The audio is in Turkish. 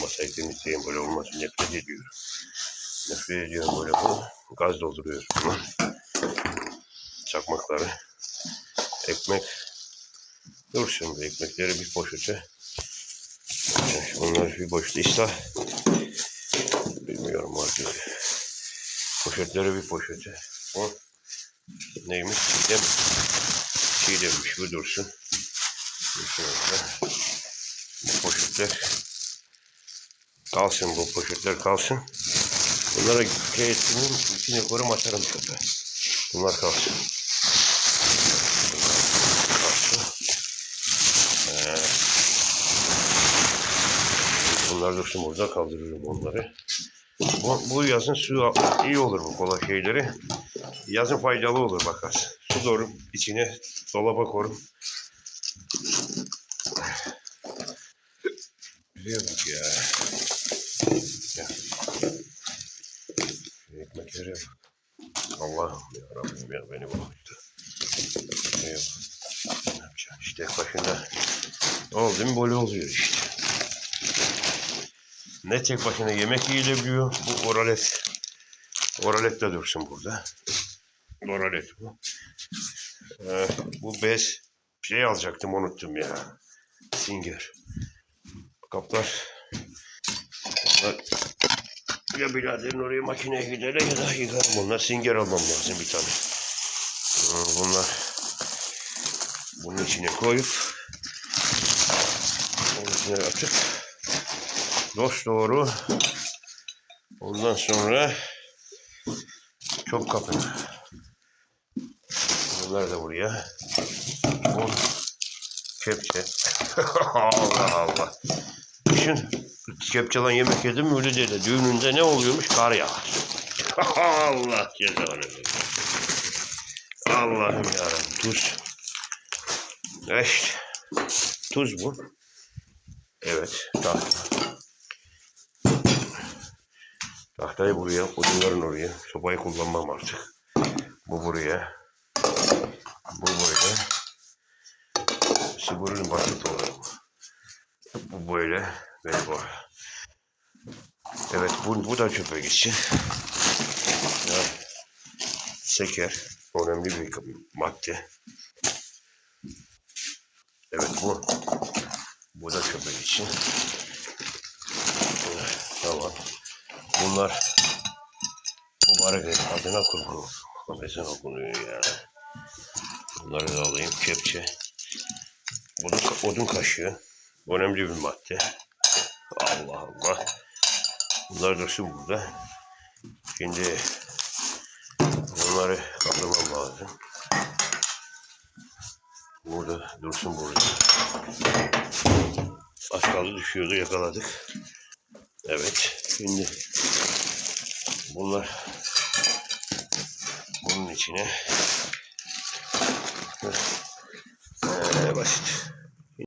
Masayı temizleyin böyle olmasın nefret ediyorum. Nefret ediyorum böyle bu. Gaz dolduruyor. Çakmakları. Ekmek. Dur şimdi ekmekleri bir poşete. Bunlar bir poşete. İştah. Bilmiyorum artık. Poşetleri bir poşete. O neymiş? Çiğdem. Çiğdemmiş bu dursun. Dursun. Bu poşetler kalsın bu poşetler kalsın. Bunlara şey ettiğimin içine korum atarım çöpe. Bunlar kalsın. Ee, bunlar dursun burada kaldırırım onları. Bu, bu yazın su iyi olur bu kola şeyleri. Yazın faydalı olur bakarsın. Su doğru içine dolaba korum. Şuraya bak ya. ya. Ekmeklere bak. Allah'ım ya Rabbim ya beni bağışla. Ne yapacaksın işte başında. Oldu mu böyle oluyor işte. Ne tek başına yemek yiyilebiliyor. Bu oralet. Oralet de dursun burada. Oralet bu. Ee, bu bez şey alacaktım unuttum ya. Singer. Kaplar. Bunlar ya biraderin oraya makineye gider ya da yıkar. Bunlar singer almam lazım bir tane. Bunlar bunun içine koyup onun içine atıp dost doğru ondan sonra çok kapı. Bunlar da buraya. Bu kepçe. Allah Allah. Düşün. Kepçeden yemek yedim mi öyle dedi. Düğününde ne oluyormuş? Kar yağar. Allah cezanı. Allah'ım yarabbim. Tuz. İşte. Tuz bu. Evet. Tahta. Tahtayı buraya, odunların oraya. Sobayı kullanmam artık. Bu buraya. Bu buraya. Sigurun basit olur bu. Böyle ve bu. Evet bu, bu da çöpe gitsin. Ya, Şeker önemli bir madde. Evet bu. Bu da çöpe gitsin. Tamam. Bunlar mübarek adına olsun. Ezan okunuyor ya. Bunları da alayım. Kepçe. Odun, odun kaşığı. Önemli bir madde. Allah Allah. Bunlar dursun burada. Şimdi bunları kaldırmam lazım. Burada dursun burada. Az kaldı düşüyordu yakaladık. Evet. Şimdi bunlar bunun içine Ee, basit.